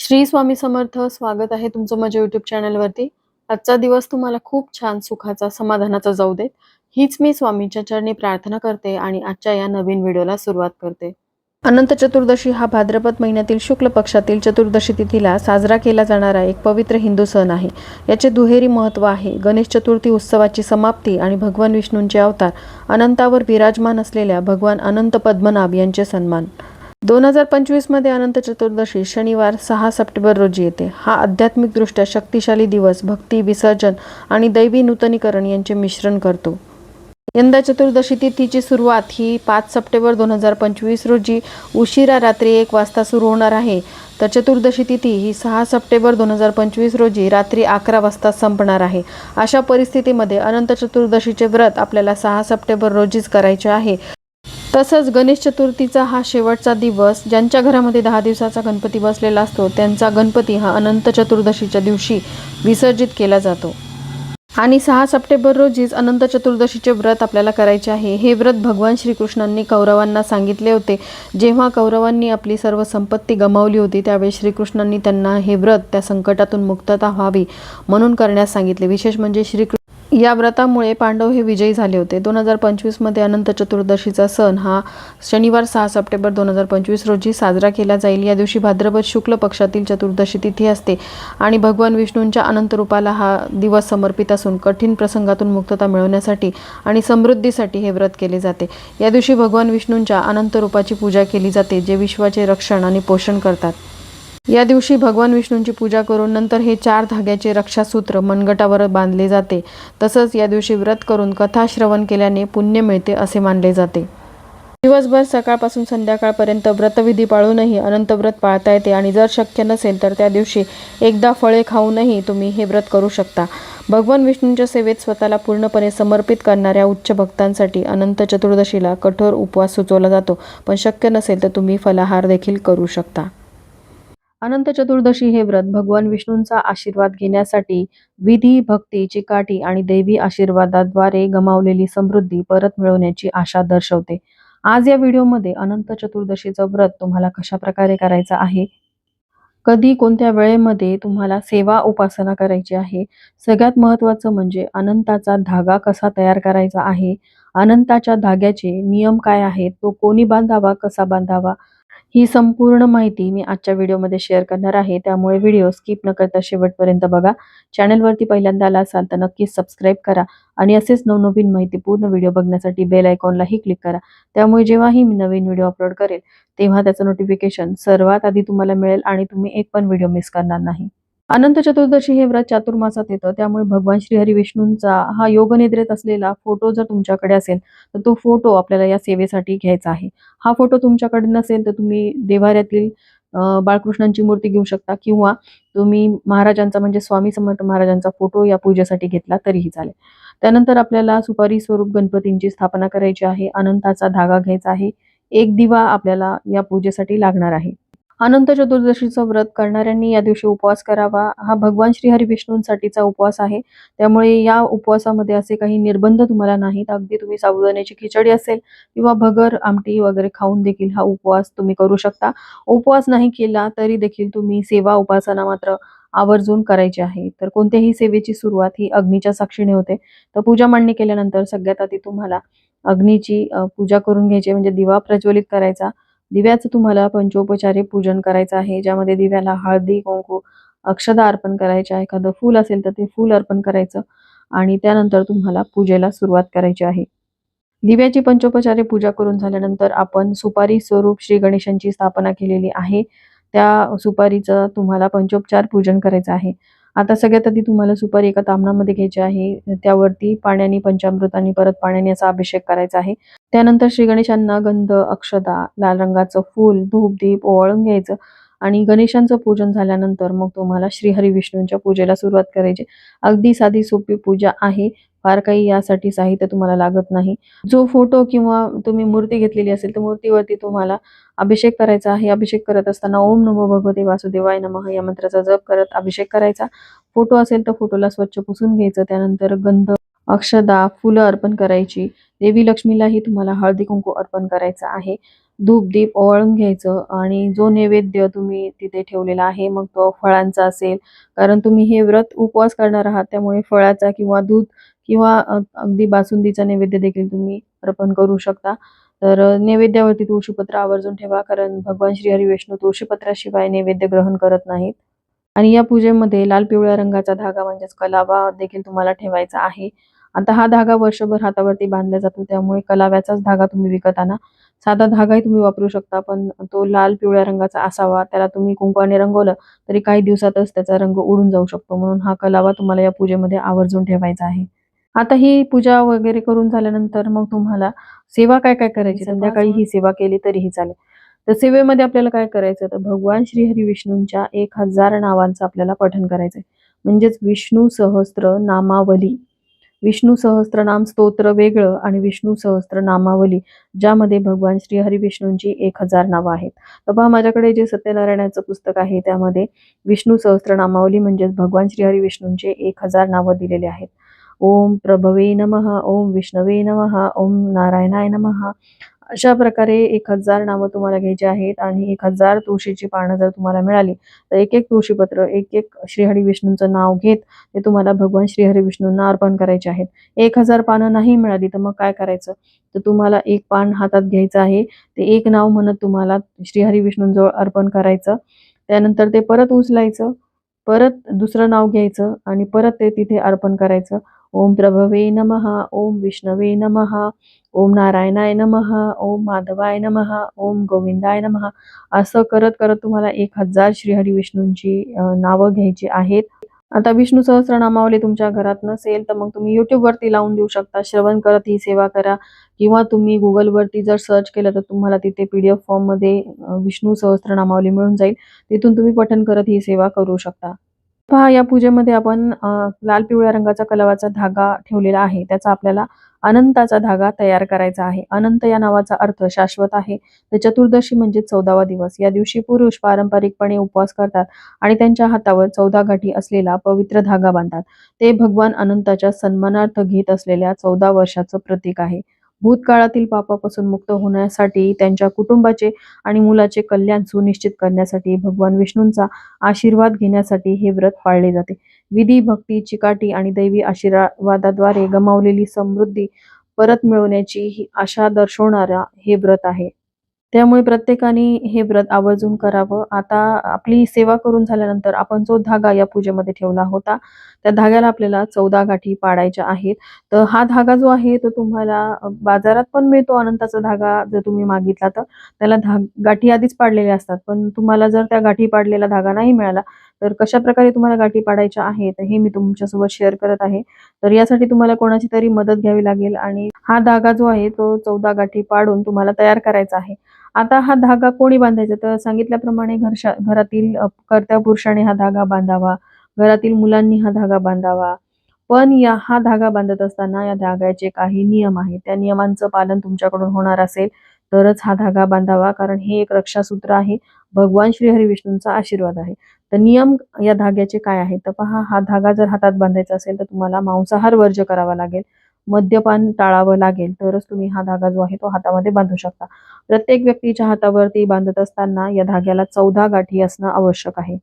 श्री स्वामी समर्थ स्वागत आहे तुमचं माझ्या युट्यूब चॅनलवरती आजचा दिवस तुम्हाला खूप छान सुखाचा समाधानाचा जाऊ देत. हीच मी स्वामींच्या चरणी प्रार्थना करते आणि आजच्या या नवीन व्हिडिओला सुरुवात करते. अनंत चतुर्दशी हा भाद्रपद महिन्यातील शुक्ल पक्षातील चतुर्दशी तिथीला साजरा केला जाणारा एक पवित्र हिंदू सण आहे. याचे दुहेरी महत्त्व आहे. गणेश चतुर्थी उत्सवाची समाप्ती आणि भगवान विष्णूंचे अवतार अनंतावर विराजमान असलेल्या भगवान अनंत पद्मनाभ यांचे सन्मान. दोन हजार पंचवीसमध्ये अनंत चतुर्दशी शनिवार सहा सप्टेंबर रोजी येते. हा आध्यात्मिकदृष्ट्या शक्तिशाली दिवस भक्ती विसर्जन आणि दैवी नूतनीकरण यांचे मिश्रण करतो. यंदा चतुर्दशी तिथीची सुरुवात ही पाच सप्टेंबर दोन हजार पंचवीस रोजी उशिरा रात्री एक वाजता सुरू होणार आहे. तर चतुर्दशी तिथी ही सहा सप्टेंबर दोन हजार पंचवीस रोजी रात्री अकरा वाजता संपणार आहे. अशा परिस्थितीमध्ये अनंत चतुर्दशीचे व्रत आपल्याला सहा सप्टेंबर रोजीच करायचे आहे. तसंच गणेश चतुर्थीचा हा शेवटचा दिवस ज्यांच्या घरामध्ये दहा दिवसाचा गणपती बसलेला असतो त्यांचा गणपती हा अनंत चतुर्दशीच्या दिवशी विसर्जित केला जातो. आणि सहा सप्टेंबर रोजीच अनंत चतुर्दशीचे व्रत आपल्याला करायचे आहे. हे व्रत भगवान श्रीकृष्णांनी कौरवांना सांगितले होते. जेव्हा कौरवांनी आपली सर्व संपत्ती गमावली होती त्यावेळी श्रीकृष्णांनी त्यांना हे व्रत त्या संकटातून मुक्तता व्हावी म्हणून करण्यास सांगितले. विशेष म्हणजे श्रीकृष्ण या व्रतामुळे पांडव हे विजयी झाले होते. दोन हजार पंचवीसमध्ये अनंत चतुर्दशीचा सण हा शनिवार सहा सप्टेंबर दोन हजार पंचवीस रोजी साजरा केला जाईल. या दिवशी भाद्रपद शुक्ल पक्षातील चतुर्दशी तिथी असते आणि भगवान विष्णूंच्या अनंत रूपाला हा दिवस समर्पित असून कठीण प्रसंगातून मुक्तता मिळवण्यासाठी आणि समृद्धीसाठी हे व्रत केले जाते. या दिवशी भगवान विष्णूंच्या अनंत रूपाची पूजा केली जाते जे विश्वाचे रक्षण आणि पोषण करतात. या दिवशी भगवान विष्णूंची पूजा करून नंतर हे चार धाग्याचे रक्षासूत्र मनगटावर बांधले जाते. तसंच या दिवशी व्रत करून कथा श्रवण केल्याने पुण्य मिळते असे मानले जाते. दिवसभर सकाळपासून संध्याकाळपर्यंत व्रतविधी पाळूनही अनंत व्रत पाळता येते आणि जर शक्य नसेल तर त्या दिवशी एकदा फळे खाऊनही तुम्ही हे व्रत करू शकता. भगवान विष्णूंच्या सेवेत स्वतःला पूर्णपणे समर्पित करणाऱ्या उच्च भक्तांसाठी अनंत चतुर्दशीला कठोर उपवास सुचवला जातो. पण शक्य नसेल तर तुम्ही फलाहार देखील करू शकता. अनंत चतुर्दशी हे व्रत भगवान विष्णूंचा आशीर्वाद घेण्यासाठी विधी भक्ती चिकाटी आणि देवी आशीर्वादाद्वारे गमावलेली समृद्धी परत मिळवण्याची आशा दर्शवते. आज या व्हिडिओमध्ये अनंत चतुर्दशीचं व्रत तुम्हाला कशा प्रकारे करायचं आहे? कधी कोणत्या वेळेमध्ये तुम्हाला सेवा उपासना करायची आहे? सगळ्यात महत्त्वाचं म्हणजे अनंताचा धागा कसा तयार करायचा आहे? अनंताच्या धाग्याचे नियम काय आहेत? तो कोणी बांधावा कसा बांधावा? ही संपूर्ण माहिती मी आजच्या व्हिडिओमध्ये शेअर करणार आहे. त्यामुळे व्हिडिओ स्किप न करता शेवटपर्यंत बघा. चॅनलवरती पहिल्यांदा आला असाल तर नक्कीच सबस्क्राईब करा आणि असेच नवनवीन माहिती पूर्ण व्हिडिओ बघण्यासाठी बेल आयकॉनलाही क्लिक करा. त्यामुळे जेव्हाही मी नवीन व्हिडिओ अपलोड करेल तेव्हा त्याचं नोटिफिकेशन सर्वात आधी तुम्हाला मिळेल आणि तुम्ही एक पण व्हिडिओ मिस करणार नाही. अनंत चतुर्दशी हे व्रत चातुर्मासात येतं. त्यामुळे भगवान श्रीहरी विष्णूंचा हा योगनिद्रेत असलेला फोटो जर तुमच्याकडे असेल तर तो फोटो आपल्याला या सेवेसाठी घ्यायचा आहे. हा फोटो तुमच्याकडे नसेल तर तुम्ही देवाऱ्यातील बाळकृष्णांची मूर्ती घेऊ शकता किंवा तुम्ही महाराजांचा म्हणजे स्वामी समर्थ महाराजांचा फोटो या पूजेसाठी घेतला तरीही चालेल. त्यानंतर आपल्याला सुपारी स्वरूप गणपतींची स्थापना करायची आहे. अनंताचा धागा घ्यायचा आहे. एक दिवा आपल्याला या पूजेसाठी लागणार आहे. अनंत चतुर्दशीचं व्रत करणाऱ्यांनी या दिवशी उपवास करावा. हा भगवान श्री हरी विष्णूंसाठीचा उपवास आहे. त्यामुळे या उपवासामध्ये असे काही निर्बंध तुम्हाला नाहीत. अगदी तुम्ही साबुदाण्याची खिचडी असेल किंवा भगर आमटी वगैरे खाऊन देखील हा उपवास तुम्ही करू शकता. उपवास नाही केला तरी देखील तुम्ही सेवा उपासना मात्र आवर्जून करायची आहे. तर कोणत्याही सेवेची सुरुवात ही अग्नीच्या साक्षीने होते. तर पूजा मांडणी केल्यानंतर सगळ्यात आधी तुम्हाला अग्नीची पूजा करून घ्यायची म्हणजे दिवा प्रज्वलित करायचा. दिव्याचं तुम्हाला पंचोपचारी पूजन करायचं आहे ज्यामध्ये दिव्याला हळदी कुंकू अक्षदा अर्पण करायच्या एखादं फूल असेल तर ते फूल अर्पण करायचं आणि त्यानंतर तुम्हाला पूजेला सुरुवात करायची आहे. दिव्याची पंचोपचारी पूजा करून झाल्यानंतर आपण सुपारी स्वरूप श्री गणेशांची स्थापना केलेली आहे. त्या सुपारीचं तुम्हाला पंचोपचार पूजन करायचं आहे. आता सगळ्यात आधी तुम्हाला सुपारी एका तामणामध्ये घ्यायची आहे. त्यावरती पाण्याने पंचामृताने परत पाण्याने असा अभिषेक करायचा आहे. त्यानंतर श्री गणेशांना गंध अक्षदा लाल रंगाचं फूल धूप दीप ओवाळून घ्यायचं आणि गणेशांचं पूजन झाल्यानंतर मग तुम्हाला श्रीहरी विष्णूंच्या पूजेला सुरुवात करायची. अगदी साधी सोपी पूजा आहे. फार काही यासाठी साहित्य तुम्हाला लागत नाही. जो फोटो किंवा तुम्ही मूर्ती घेतलेली असेल तर मूर्तीवरती तुम्हाला अभिषेक करायचा आहे. अभिषेक करत असताना ओम नमो भगवते वासुदेवाय नमः या मंत्राचा जप करत अभिषेक करायचा. फोटो असेल तर फोटोला स्वच्छ पुसून घ्यायचं. त्यानंतर गंध अक्षदा फुलं अर्पण करायची. देवी लक्ष्मीलाही तुम्हाला हळदी कुंकू अर्पण करायचं आहे. धूप दीप ओवाळून घ्यायचं आणि जो नैवेद्य तुम्ही तिथे ठेवलेला आहे मग तो फळांचा असेल. कारण तुम्ही हे व्रत उपवास करणार आहात त्यामुळे फळाचा किंवा दूध किंवा अगदी बासुंदीचा नैवेद्य देखील तुम्ही अर्पण करू शकता. तर नैवेद्यावरती तुळशीपत्र आवर्जून ठेवा कारण भगवान श्री हरी विष्णू तुळशीपत्राशिवाय नैवेद्य ग्रहण करत नाहीत. आणि या पूजेमध्ये लाल पिवळ्या रंगाचा धागा म्हणजेच कलावा देखील तुम्हाला ठेवायचा आहे. आता हा धागा वर्षभर हातावरती बांधला जातो त्यामुळे कलाव्याचाच धागा तुम्ही विकत आणा. साधा धागाही तुम्ही वापरू शकता पण तो लाल पिवळ्या रंगाचा असावा त्याला तुम्ही कुंकवाने रंगवलं तरी काही दिवसातच त्याचा रंग उडून जाऊ शकतो. म्हणून हा कलावा तुम्हाला या पूजेमध्ये आवर्जून ठेवायचा आहे. आता ही पूजा वगैरे करून झाल्यानंतर मग तुम्हाला सेवा काय काय करायची? संध्याकाळी ही सेवा केली तरीही चालेल. तर सेवेमध्ये आपल्याला काय करायचं? तर भगवान श्री हरी विष्णूंच्या एक हजार नावांचं आपल्याला पठण करायचंय. म्हणजेच विष्णू सहस्त्र नामावली. विष्णू सहस्त्रनाम स्तोत्र वेगळं आणि विष्णू सहस्त्र नामावली ज्यामध्ये भगवान श्री हरिविष्णूंची एक हजार नावं आहेत. तर पहा माझ्याकडे जे सत्यनारायणाचं पुस्तक आहे त्यामध्ये विष्णू सहस्त्र नामावली म्हणजेच भगवान श्री हरिविष्णूंचे एक हजार नावं दिलेले आहेत. ओम प्रभवे नमः ओम विष्णवे नमः ओम नारायणाय नमः अशा प्रकारे एक हजार नावं तुम्हाला घ्यायची आहेत आणि एक हजार तुळशीची पानं जर तुम्हाला मिळाली तर एक एक तुळशीपत्र एक एक श्रीहरी विष्णूंचं नाव घेत ते तुम्हाला भगवान श्रीहरी विष्णूंना अर्पण करायचे आहेत. एक हजार पानं नाही मिळाली तर मग काय करायचं? तर तुम्हाला एक पान हातात घ्यायचं आहे ते एक नाव म्हणत तुम्हाला श्रीहरी विष्णूंजवळ अर्पण करायचं. त्यानंतर ते परत उचलायचं. परत दुसरं नाव घ्यायचं आणि परत ते तिथे अर्पण करायचं. ओम प्रभवे नमः ओम विष्णवे नमः ओम नारायणाय नमः ओम माधवाय नमः ओम गोविंदाय नमः. असं करत करत तुम्हाला एक हजार श्रीहरी विष्णूंची नावं घ्यायची आहेत. आता विष्णू सहस्रनामावली तुमच्या घरात नसेल तर मग तुम्ही युट्यूबवरती वरती लावून देऊ शकता. श्रवण करत ही सेवा करा. किंवा तुम्ही गुगलवरती वरती जर सर्च केलं तर तुम्हाला तिथे पीडीएफ फॉर्ममध्ये फॉर्ममध्ये विष्णू सहस्रनामावली मिळून जाईल. तिथून तुम्ही पठण करत ही सेवा करू शकता. पहा या पूजेमध्ये आपण अ, लाल पिवळ्या रंगाचा कलवाचा धागा ठेवलेला आहे. त्याचा आपल्याला अनंताचा धागा तयार करायचा आहे. अनंत या नावाचा अर्थ शाश्वत आहे. तर चतुर्दशी म्हणजे चौदावा दिवस. या दिवशी पुरुष पारंपरिकपणे उपवास करतात आणि त्यांच्या हातावर चौदा गाठी असलेला पवित्र धागा बांधतात. ते भगवान अनंताच्या सन्मानार्थ घेत असलेल्या चौदा वर्षाचं प्रतीक आहे. भूतकाळातील पापापासून मुक्त होण्यासाठी त्यांच्या कुटुंबाचे आणि मुलाचे कल्याण सुनिश्चित करण्यासाठी भगवान विष्णूंचा आशीर्वाद घेण्यासाठी हे व्रत पाळले जाते. विधी भक्ती चिकाटी आणि दैवी आशीर्वादाद्वारे गमावलेली समृद्धी परत मिळवण्याची ही आशा दर्शवणारा हे व्रत आहे. त्यामुळे प्रत्येकाने हे व्रत आवर्जून करावं. आता आपली सेवा करून झाल्यानंतर आपण जो धागा या पूजेमध्ये ठेवला होता त्या धाग्याला आपल्याला चौदा गाठी पाडायच्या आहेत. तर हा धागा जो आहे तो तुम्हाला बाजारात पण मिळतो अनंताचा धागा जर तुम्ही मागितला तर. त्याला धाग गाठी आधीच पाडलेल्या असतात. पण तुम्हाला जर त्या गाठी पाडलेला धागा नाही मिळाला तर कशा प्रकारे तुम्हाला गाठी पाडायच्या आहेत हे मी तुमच्यासोबत शेअर करत आहे. तर यासाठी तुम्हाला कोणाची तरी मदत घ्यावी लागेल. आणि हा धागा जो आहे तो चौदा गाठी पाडून तुम्हाला तयार करायचा आहे. आता हा धागा कोणी बांधायचा? तर सांगितल्याप्रमाणे घरशा घरातील कर्त्या पुरुषाने हा धागा बांधावा. घरातील मुलांनी हा धागा बांधावा. पण या हा धागा बांधत असताना या धाग्याचे काही नियम आहेत. त्या नियमांचं पालन तुमच्याकडून होणार असेल तरच हा धागा बांधावा. कारण हे एक रक्षासूत्र आहे. भगवान श्रीहरी विष्णूंचा आशीर्वाद आहे. तर नियम या धाग्याचे काय आहेत? तर पहा हा धागा जर हातात बांधायचा असेल तर तुम्हाला मांसाहार वर्ज्य करावा लागेल. मद्यपान टाळावं लागेल तरच तुम्ही हा धागा जो आहे तो हातामध्ये बांधू शकता. प्रत्येक व्यक्तीच्या हातावरती बांधत असताना या धाग्याला चौदा गाठी असणं आवश्यक आहे.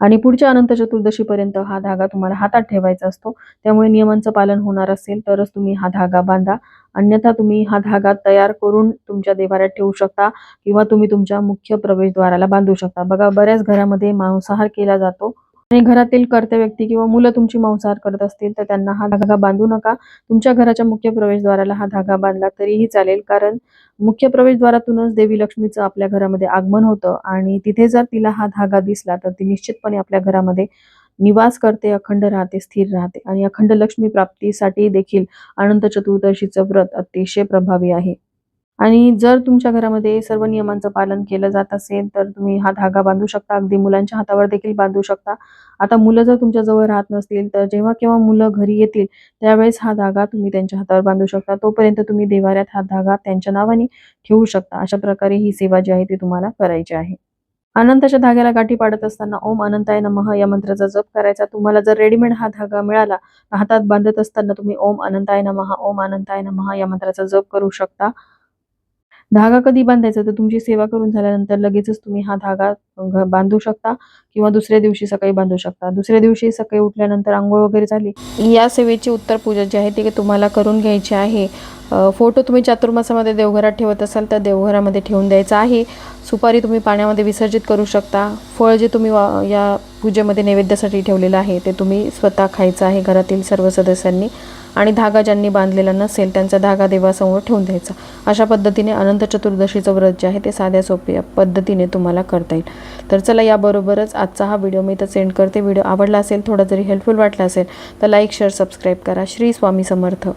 आणि पुढच्या अनंत चतुर्दशीपर्यंत हा धागा तुम्हाला हातात ठेवायचा असतो. त्यामुळे नियमांचं पालन होणार असेल तरच तुम्ही हा धागा बांधा. अन्यथा तुम्ही हा धागा तयार करून तुमच्या देवाऱ्यात ठेवू शकता किंवा तुम्ही तुमच्या मुख्य प्रवेशद्वाराला बांधू शकता. बघा बऱ्याच घरामध्ये मांसाहार केला जातो. आणि घरातील कर्त्या व्यक्ती किंवा मुलं तुमची मांसाहार करत असतील तर त्यांना हा धागा बांधू नका. तुमच्या घराच्या मुख्य प्रवेशद्वाराला हा धागा बांधला तरीही चालेल कारण मुख्य प्रवेशद्वारातूनच देवी लक्ष्मीचं आपल्या घरामध्ये आगमन होतं आणि तिथे जर तिला हा धागा दिसला तर ती निश्चितपणे आपल्या घरामध्ये निवास करते अखंड राहते स्थिर राहते. आणि अखंड लक्ष्मी प्राप्तीसाठी देखील अनंत चतुर्दशीचं व्रत अतिशय प्रभावी आहे. आणि जर तुमच्या घरामध्ये सर्व नियमांचं पालन केलं जात असेल तर तुम्ही हा धागा बांधू शकता. अगदी मुलांच्या हातावर देखील बांधू शकता. आता मुलं जर तुमच्या जवळ राहत नसतील तर जेव्हा केव्हा मुलं घरी येतील त्यावेळेस हा धागा तुम्ही त्यांच्या हातावर बांधू शकता. तोपर्यंत तुम्ही देवाऱ्यात हा धागा त्यांच्या नावाने ठेवू शकता. अशा प्रकारे ही सेवा जी आहे ती तुम्हाला करायची आहे. अनंताच्या धाग्याला गाठी पाडत असताना ओम अनंताय नमः या मंत्राचा जप करायचा. तुम्हाला जर रेडीमेड हा धागा मिळाला हातात बांधत असताना तुम्ही ओम अनंताय नमः ओम अनंताय नमः या मंत्राचा जप करू शकता. धागा कधी बांधायचा? तर तुमची सेवा करून झाल्यानंतर लगेचच तुम्ही हा धागा बांधू शकता किंवा दुसऱ्या दिवशी सकाळी बांधू शकता. दुसऱ्या दिवशी सकाळी उठल्यानंतर आंघोळ वगैरे झाली. या सेवेची उत्तर पूजा जी आहे ती तुम्हाला करून घ्यायची आहे. फोटो तुम्ही चातुर्मासामध्ये देवघरात ठेवत असाल तर देवघरामध्ये ठेवून द्यायचा आहे. सुपारी तुम्ही पाण्यामध्ये विसर्जित करू शकता. फळ जे तुम्ही वा या पूजेमध्ये नैवेद्यासाठी ठेवलेलं आहे ते तुम्ही स्वतः खायचं आहे घरातील सर्व सदस्यांनी. आणि धागा ज्यांनी बांधलेला नसेल त्यांचा धागा देवासमोर ठेवून द्यायचा. अशा पद्धतीने अनंत चतुर्दशीचं व्रत जे आहे ते साध्या सोप्या पद्धतीने तुम्हाला करता येईल. तर चला याबरोबरच आजचा हा व्हिडिओ मी तर सेंड करते. व्हिडिओ आवडला असेल थोडा जरी हेल्पफुल वाटला असेल तर लाईक शेअर सबस्क्राईब करा. श्री स्वामी समर्थ.